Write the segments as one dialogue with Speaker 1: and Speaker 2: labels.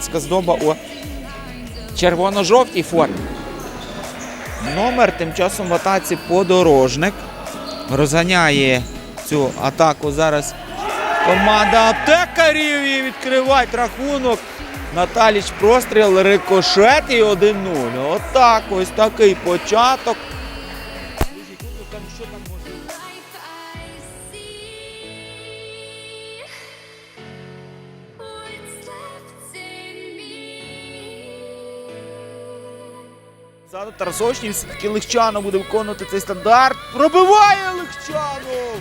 Speaker 1: Карпатська здоба у червоно-жовтій формі. Номер тим часом в атаці подорожник. Розганяє цю атаку зараз команда аптекарів і відкривають рахунок. Наталіч простріл, рикошет і 1-0. Отак, ось такий початок. Ззаду Тарасовичній все-таки Легчанов буде виконувати цей стандарт. Пробиває Легчанов!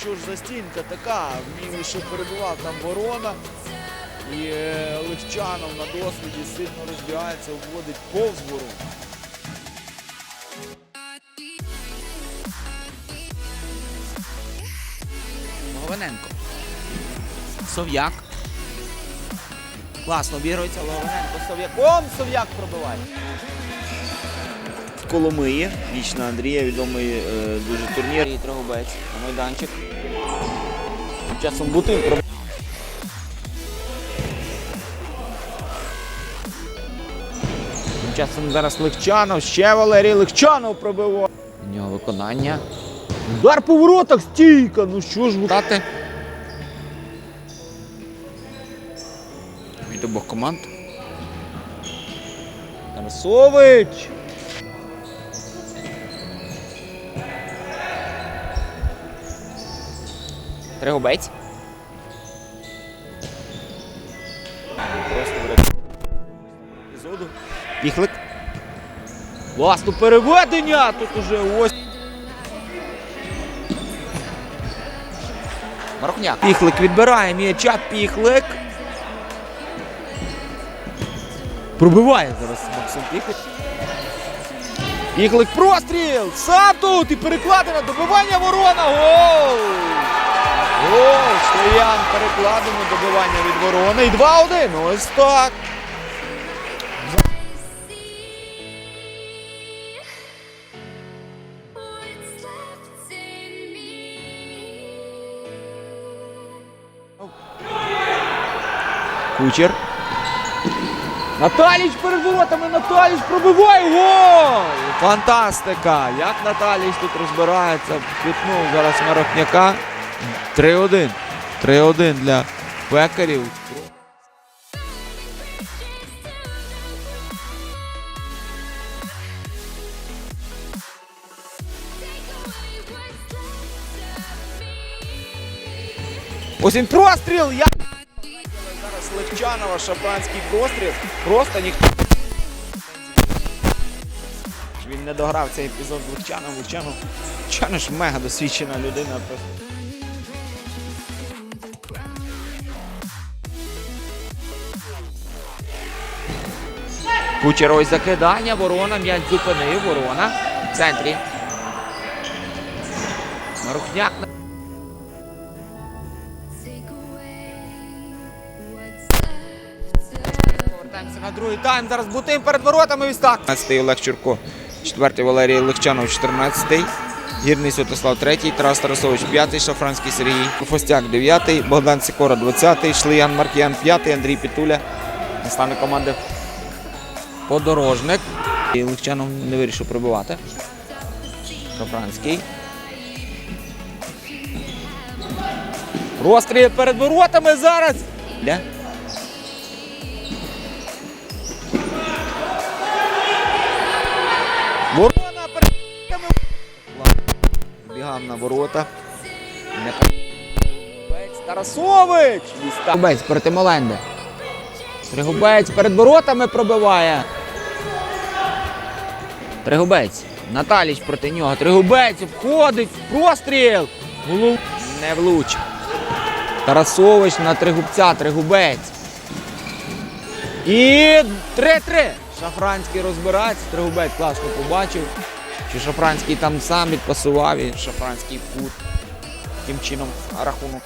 Speaker 1: Що ж за стінка така? Вміло, що перебував там ворона. І е, Легчанов на досвіді сильно розбігається, вводить повз ворону. Логвиненко. Сов'як. Класно обігрується Логвиненко. Сов'яком Сов'як пробиває. Коломиї. Вічна Андрія, відомий е, дуже турнір. І Трогубець на майданчик. Тим часом Бутин пробиває. Тим часом зараз Легчанов, ще Валерій Легчанов пробиває. У нього виконання. Удар по воротах, стійка. Ну що ж дати? Від обох команд. Тарасович. Тригубець. Просто епізоду. Піхлик. Власне переведення! Тут уже ось. Марохняк. Піхлик відбирає м'яча, піхлик. Пробиває зараз Максим Піхлик. Піхлик простріл! Сам тут і перекладено добивання ворона. Гол! Гол! Шлеян перекладено добивання від ворона. І 2-1. Ось так. Кучер. Наталіч перед воротами, Наталіч пробиває гол! Фантастика! Як Наталіч тут розбирається, впітнув зараз Марохняка. 3-1. 3-1 для пекарів. Ось він простріл! Я... Зараз Легчанова, шапранський простріл. Просто ніхто. Він не дограв цей епізод. Легчанов, Легчанов ж мега досвідчена людина. Просто. Кучер ось закидання, ворона, м'яч зупинив, ворона. В центрі.
Speaker 2: Left.
Speaker 1: Повертаємося на другий тайм. Зараз Бутим перед воротами відстак. 15-й Олег Чурко. 4-й Валерій Легчанов, 14-й. Гірний Святослав 3-й, Тарас Тарасович 5-й, Шафранський Сергій Фостяк 9-й, Богдан Сікора 20-й, Шлиян Маркіян 5-й, Андрій Пітуля. Наставник команди Подорожник. І Легчанов не вирішив прибивати. Шафранський. Розстріл перед воротами зараз. Ля. Ворона перед. Бігав на ворота. Не Тарасович! Тригубець проти Моленди. Тригубець перед воротами пробиває. Тригубець. Наталіч проти нього. Тригубець обходить. Простріл. Голов... Не влучив. Тарасович на Тригубця. Тригубець. І 3-3. Шафранський розбирається. Тригубець класно побачив. Що Шафранський там сам відпасував і Шафранський в кут. Таким чином рахунок.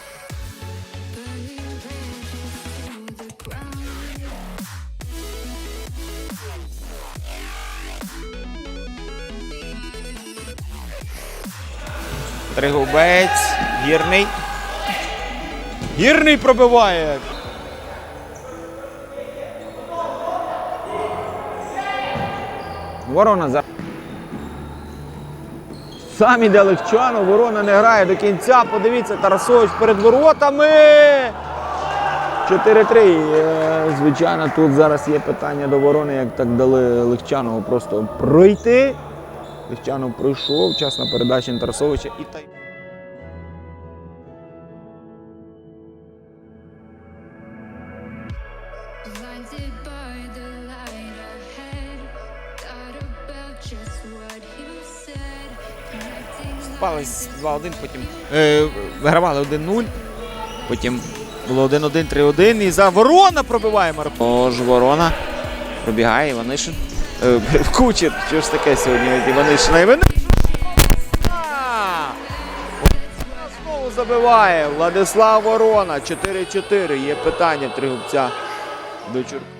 Speaker 1: Тригубець. Гірний. Гірний пробиває. Ворона за. Сам іде Легчану, Ворона не грає до кінця. Подивіться, Тарасович перед воротами. 4-3. Е, звичайно, тут зараз є питання до ворони, як так дали Легчану просто пройти. Легчанов пройшов, час на передачі на Тарасовича і та й.
Speaker 2: Blinded by the light ahead. Thought about just what you said. Connecting
Speaker 1: Впались 2-1, потім е, вигравали 1-0. Потім було 1-1, 3-1. І за ворона пробиває Марко. Тож ворона пробігає Іванишин. Е, Кучер. Що ж таке сьогодні Іванишина? Іванишин! Знову забиває Владислав Ворона. 4-4. Є питання Тригубця до Чурка.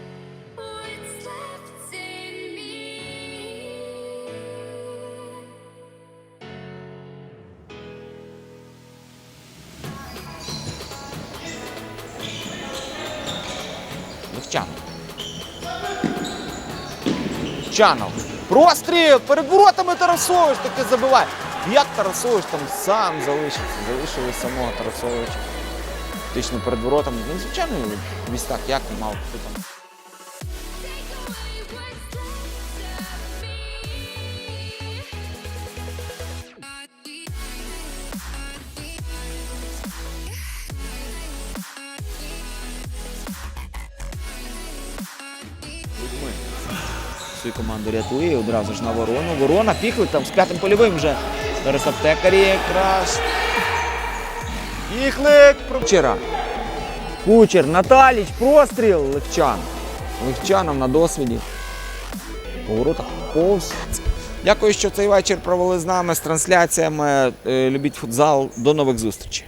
Speaker 2: what's
Speaker 1: Легчанов. Простріл! Перед воротами Тарасович таки забиває. Як Тарасович там сам залишився? Залишили самого Тарасовича. Фактично перед воротами. Ну, звичайно, вістак як мав бути там. Свою команду рятує одразу ж на ворону. Ворона піхли там з п'ятим польовим вже. Зараз аптекарі якраз. Піхлик. Кучера. Кучер, Наталіч, простріл. Легчан. Легчаном на досвіді. Поворотах повз. Дякую, що цей вечір провели з нами з трансляціями. Е, Любіть футзал. До нових зустрічей.